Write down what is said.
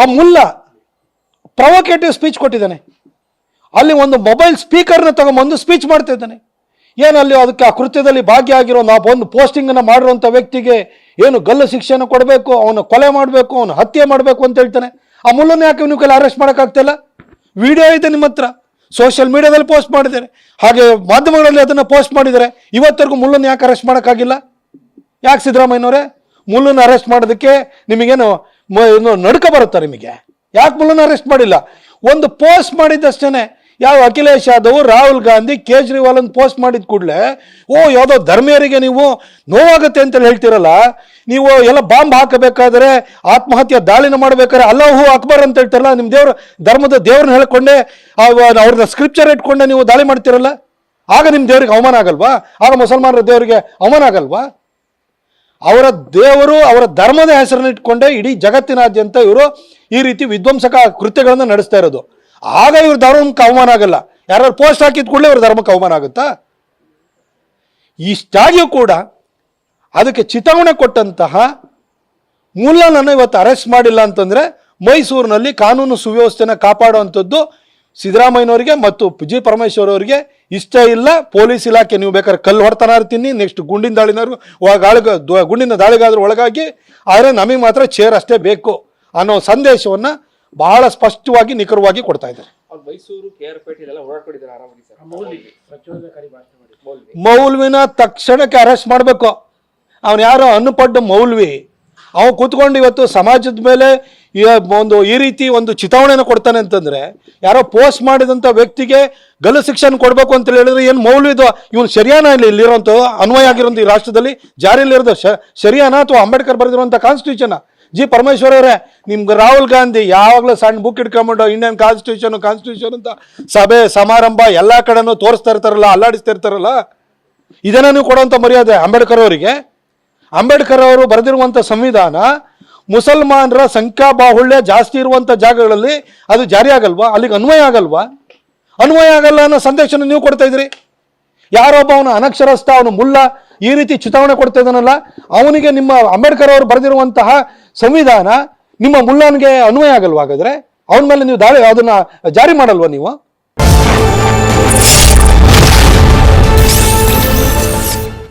ಆ ಮುಲ್ಲ provocative speech ಕೊಟ್ಟಿದ್ದಾನೆ. ಅಲ್ಲಿ ಒಂದು ಮೊಬೈಲ್ ಸ್ಪೀಕರ್ನ ತಗೊಂಬಂದು ಸ್ಪೀಚ್ ಮಾಡ್ತಾ ಇದ್ದಾನೆ. ಏನು ಅಲ್ಲಿ ಅದಕ್ಕೆ ಆ ಕೃತ್ಯದಲ್ಲಿ ಭಾಗಿಯಾಗಿರೋ ನಾವು ಒಂದು ಪೋಸ್ಟಿಂಗನ್ನು ಮಾಡಿರುವಂಥ ವ್ಯಕ್ತಿಗೆ ಏನು ಗಲ್ಲು ಶಿಕ್ಷೆಯನ್ನು ಕೊಡಬೇಕು, ಅವನು ಕೊಲೆ ಮಾಡಬೇಕು, ಅವನು ಹತ್ಯೆ ಮಾಡಬೇಕು ಅಂತ ಹೇಳ್ತಾನೆ. ಆ ಮುಲ್ಲನ್ನು ಯಾಕೆ ನೀವು ಕೈಲಿ ಅರೆಸ್ಟ್ ಮಾಡೋಕ್ಕಾಗ್ತಿಲ್ಲ? ವಿಡಿಯೋ ಇದೆ ನಿಮ್ಮ ಹತ್ರ. ಸೋಷಿಯಲ್ ಮೀಡಿಯಾದಲ್ಲಿ ಪೋಸ್ಟ್ ಮಾಡಿದ್ದಾರೆ. ಹಾಗೆ ಮಾಧ್ಯಮಗಳಲ್ಲಿ ಅದನ್ನು ಪೋಸ್ಟ್ ಮಾಡಿದ್ದಾರೆ. ಇವತ್ತರೆಗೂ ಮುಲ್ಲನ್ನು ಯಾಕೆ ಅರೆಸ್ಟ್ ಮಾಡೋಕ್ಕಾಗಿಲ್ಲ? ಯಾಕೆ ಸಿದ್ದರಾಮಯ್ಯನವರೇ? ಮುಲ್ಲನ್ನು ಅರೆಸ್ಟ್ ಮಾಡೋದಕ್ಕೆ ನಿಮಗೇನು ನಡುಕ ಬರುತ್ತಾ ನಿಮಗೆ? ಯಾಕೆ ಮುಳ್ಳನ್ನು ಅರೆಸ್ಟ್ ಮಾಡಿಲ್ಲ? ಒಂದು ಪೋಸ್ಟ್ ಮಾಡಿದ್ದಷ್ಟೇ ಯಾವ ಅಖಿಲೇಶ್ ಯಾದವ್, ರಾಹುಲ್ ಗಾಂಧಿ, ಕೇಜ್ರಿವಾಲ್ ಅಂತ ಪೋಸ್ಟ್ ಮಾಡಿದ ಕೂಡಲೇ, ಓ, ಯಾವುದೋ ಧರ್ಮೀಯರಿಗೆ ನೀವು ನೋವಾಗುತ್ತೆ ಅಂತ ಹೇಳ್ತೀರಲ್ಲ, ನೀವು ಎಲ್ಲ ಬಾಂಬ್ ಹಾಕಬೇಕಾದ್ರೆ, ಆತ್ಮಹತ್ಯೆ ದಾಳಿನ ಮಾಡಬೇಕಾದ್ರೆ ಅಲ್ಲಾಹು ಅಕ್ಬರ್ ಅಂತ ಹೇಳ್ತಾರಲ್ಲ ನಿಮ್ಮ ದೇವ್ರ, ಧರ್ಮದ ದೇವ್ರನ್ನ ಹೇಳ್ಕೊಂಡೆ ಅವ್ರನ್ನ ಸ್ಕ್ರಿಪ್ಚರ್ ಇಟ್ಕೊಂಡೆ ನೀವು ದಾಳಿ ಮಾಡ್ತೀರಲ್ಲ? ಆಗ ನಿಮ್ಮ ದೇವ್ರಿಗೆ ಅವಮಾನ ಆಗಲ್ವಾ? ಆಗ ಮುಸಲ್ಮಾನರ ದೇವರಿಗೆ ಅವಮಾನ ಆಗಲ್ವಾ? ಅವರ ದೇವರು ಅವರ ಧರ್ಮದ ಹೆಸರನ್ನು ಇಟ್ಕೊಂಡೇ ಇಡೀ ಜಗತ್ತಿನಾದ್ಯಂತ ಇವರು ಈ ರೀತಿ ವಿಧ್ವಂಸಕ ಕೃತ್ಯಗಳನ್ನು ನಡೆಸ್ತಾ ಇರೋದು. ಆಗ ಇವ್ರ ಧರ್ಮಕ್ಕೆ ಅವಮಾನ ಆಗಲ್ಲ. ಯಾರು ಪೋಸ್ಟ್ ಹಾಕಿದ ಕೂಡಲೇ ಇವ್ರ ಧರ್ಮಕ್ಕೆ ಅವಮಾನ ಆಗುತ್ತಾ? ಇಷ್ಟಾಗಿಯೂ ಕೂಡ ಅದಕ್ಕೆ ಚಿತಾವಣೆ ಕೊಟ್ಟಂತಹ ಮುಲ್ಲನನ್ನು ಇವತ್ತು ಅರೆಸ್ಟ್ ಮಾಡಿಲ್ಲ ಅಂತಂದ್ರೆ ಮೈಸೂರಿನಲ್ಲಿ ಕಾನೂನು ಸುವ್ಯವಸ್ಥೆನ ಕಾಪಾಡುವಂಥದ್ದು ಸಿದ್ದರಾಮಯ್ಯನವರಿಗೆ ಮತ್ತು ಜಿ ಪರಮೇಶ್ವರ್ ಅವರಿಗೆ ಇಷ್ಟ ಇಲ್ಲ ಪೊಲೀಸ್ ಇಲಾಖೆ ನೀವು ಬೇಕಾದ್ರೆ ಕಲ್ಲು ಹೊಡ್ತಾನ ಇರ್ತೀನಿ ನೆಕ್ಸ್ಟ್ ಗುಂಡಿನ ದಾಳಿನಾದ್ರು ಒಳಗಾಳಗ ಗುಂಡಿನ ದಾಳಿಗಾದ್ರೂ ಒಳಗಾಗಿ ಆದರೆ ನಮಗೆ ಮಾತ್ರ ಚೇರ್ ಅಷ್ಟೇ ಬೇಕು ಅನ್ನೋ ಸಂದೇಶವನ್ನು ಬಹಳ ಸ್ಪಷ್ಟವಾಗಿ ನಿಖರವಾಗಿ ಕೊಡ್ತಾ ಇದ್ದಾರೆ. ಮೌಲ್ವಿನ ತಕ್ಷಣಕ್ಕೆ ಅರೆಸ್ಟ್ ಮಾಡಬೇಕು. ಅವನು ಯಾರೋ ಅನ್ನಪಡ್ಡ ಮೌಲ್ವಿ. ಅವನು ಕೂತ್ಕೊಂಡು ಇವತ್ತು ಸಮಾಜದ ಮೇಲೆ ಒಂದು, ಈ ರೀತಿ ಒಂದು ಚಿತಾವಣೆಯನ್ನು ಕೊಡ್ತಾನೆ ಅಂತಂದ್ರೆ, ಯಾರೋ ಪೋಸ್ಟ್ ಮಾಡಿದಂಥ ವ್ಯಕ್ತಿಗೆ ಗಲ್ಲು ಶಿಕ್ಷಣ ಕೊಡಬೇಕು ಅಂತ ಹೇಳಿದ್ರೆ ಏನು ಮೌಲ್ಯ ಇದು? ಇವನು ಸರಿಯಾನ ಇಲ್ಲಿ ಇಲ್ಲಿರೋಂಥ ಅನ್ವಯ ಆಗಿರೋಂಥ ಈ ರಾಷ್ಟ್ರದಲ್ಲಿ ಜಾರಿಯಲ್ಲಿರೋದು ಶ ಸರಿಯಾನ ಅಥವಾ ಅಂಬೇಡ್ಕರ್ ಬರೆದಿರುವಂಥ ಕಾನ್ಸ್ಟಿಟ್ಯೂಷನ್ ಜಿ ಪರಮೇಶ್ವರ್ ಅವರೇ, ನಿಮ್ಗೆ ರಾಹುಲ್ ಗಾಂಧಿ ಯಾವಾಗಲೂ ಸಣ್ಣ ಬುಕ್ ಇಟ್ಕೊಂಬಿಟ್ಟು ಇಂಡಿಯನ್ ಕಾನ್ಸ್ಟಿಟ್ಯೂಷನ್ ಕಾನ್ಸ್ಟಿಟ್ಯೂಷನ್ ಅಂತ ಸಭೆ, ಸಮಾರಂಭ ಎಲ್ಲ ಕಡೆನೂ ತೋರಿಸ್ತಾ ಇರ್ತಾರಲ್ಲ, ಅಲ್ಲಾಡಿಸ್ತಾ ಇರ್ತಾರಲ್ಲ, ಇದನ್ನ ನೀವು ಮರ್ಯಾದೆ ಅಂಬೇಡ್ಕರ್ ಅವರಿಗೆ. ಅಂಬೇಡ್ಕರ್ ಅವರು ಬರೆದಿರುವಂಥ ಸಂವಿಧಾನ ಮುಸಲ್ಮಾನರ ಸಂಖ್ಯಾ ಬಾಹುಳ್ಯ ಜಾಸ್ತಿ ಇರುವಂಥ ಜಾಗಗಳಲ್ಲಿ ಅದು ಜಾರಿ ಆಗಲ್ವಾ? ಅಲ್ಲಿಗೆ ಅನ್ವಯ ಆಗಲ್ವಾ? ಅನ್ವಯ ಆಗಲ್ಲ ಅನ್ನೋ ಸಂದೇಶನ ನೀವು ಕೊಡ್ತಾ ಇದ್ರಿ ಯಾರೊಬ್ಬ ಅವನು ಅನಕ್ಷರಸ್ಥ, ಅವನು ಮುಲ್ಲ, ಈ ರೀತಿ ಚುನಾವಣೆ ಕೊಡ್ತಾ ಇದ್ದಾನಲ್ಲ, ಅವನಿಗೆ ನಿಮ್ಮ ಅಂಬೇಡ್ಕರ್ ಅವರು ಬರೆದಿರುವಂತಹ ಸಂವಿಧಾನ ನಿಮ್ಮ ಮುಲ್ಲನಿಗೆ ಅನ್ವಯ ಆಗಲ್ವಾ ಹಾಗಾದ್ರೆ? ಅವನ ಮೇಲೆ ನೀವು ದಾಳಿ, ಅದನ್ನ ಜಾರಿ ಮಾಡಲ್ವಾ ನೀವು?